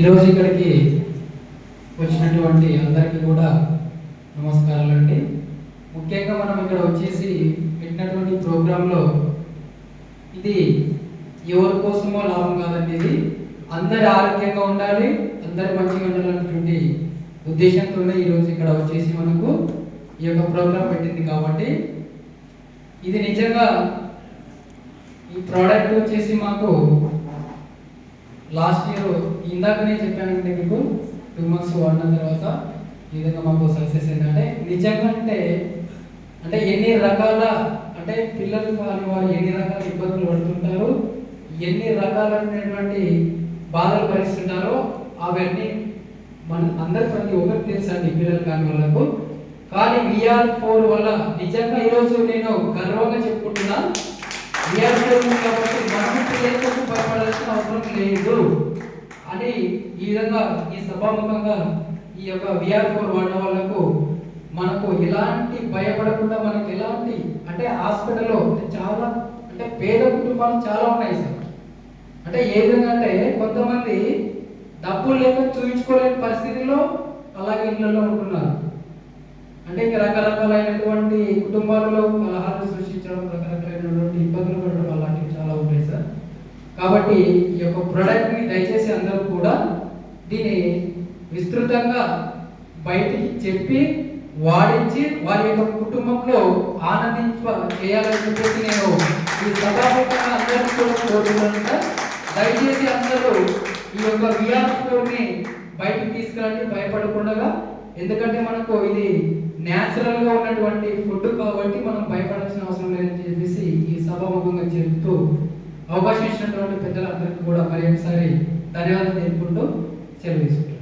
ఈరోజు ఇక్కడికి వచ్చినటువంటి అందరికీ కూడా నమస్కారాలు అండి. ముఖ్యంగా మనం ఇక్కడ వచ్చేసి పెట్టినటువంటి ప్రోగ్రాంలో ఇది ఎవరి కోసమో లాభం కాదండి ఇది. అందరి ఆరోగ్యంగా ఉండాలి అందరి మంచిగా ఉండాలన్నటువంటి ఉద్దేశంతోనే ఈరోజు ఇక్కడ వచ్చేసి మనకు ఈ యొక్క ప్రోగ్రాం పెట్టింది కాబట్టి ఇది నిజంగా ప్రోడక్ట్ వచ్చేసి మాకు లాస్ట్ ఇయర్ ఇందాక నేను చెప్పానంటే మీకు టూ మంత్స్ వాడిన తర్వాత ఈ విధంగా మాకు సక్సెస్ ఏంటంటే నిజంగా అంటే అంటే ఎన్ని రకాల అంటే పిల్లలు కాని వారు ఎన్ని రకాల ఇబ్బందులు పడుతుంటారు ఎన్ని రకాలైనటువంటి బాధలు భరిస్తుంటారో అవన్నీ మన అందరి ప్రతి ఒక్కరు తెలుసు అండి పిల్లలు కాని వాళ్ళకు. కానీ విఆర్ ఫోర్ వల్ల నిజంగా ఈరోజు నేను గర్వంగా చెప్పుకుంటున్నా విఆర్ ఫోర్ ఉంది కాబట్టి మనం పిల్లలకు భయపడాల్సిన అవసరం లేదు. అని ఈ విధంగా ఈ సభాముఖంగా ఈ యొక్క విఆర్ ఫోర్ వాడిన వాళ్ళకు మనకు ఎలాంటి భయపడకుండా మనకు ఎలాంటి అంటే హాస్పిటల్లో చాలా అంటే పేద కుటుంబాలు చాలా ఉన్నాయి సార్. అంటే ఏ విధంగా అంటే కొంతమంది డబ్బులు లేక చూపించుకోలేని పరిస్థితిలో అలాగే ఇళ్ళలో ఉంటున్నారు. అంటే రకరకాలైనటువంటి కుటుంబాలలో కలహాలు సృష్టించడం రకరకాలైనటువంటి ఇబ్బందులు పడడం అలాంటివి చాలా ఉంటాయి సార్ కాబట్టి ఈ యొక్క ప్రోడక్ట్ని దయచేసి అందరూ కూడా దీన్ని విస్తృతంగా బయటికి చెప్పి వాడించి వారి యొక్క కుటుంబంలో ఆనందించ చేయాలని చెప్పేసి నేను ఈ సభాముఖంగా అందరికీ కూడా కోరుతున్నాను దయచేసి అందరూ ఈ యొక్క విఆర్ని బయటికి తీసుకురండి భయపడకుండా ఎందుకంటే మనకు ఇది న్యాచురల్గా ఉన్నటువంటి ఫుడ్ కాబట్టి మనం భయపడాల్సిన అవసరం లేదని చెప్పేసి ఈ సభాముఖంగా చెప్తూ అవకాశం ఇచ్చినటువంటి పెద్దలందరికీ కూడా మరి ఒకసారి ధన్యవాదాలు తెలుపుకుంటూ సెలవు తీసుకుంటున్నాను.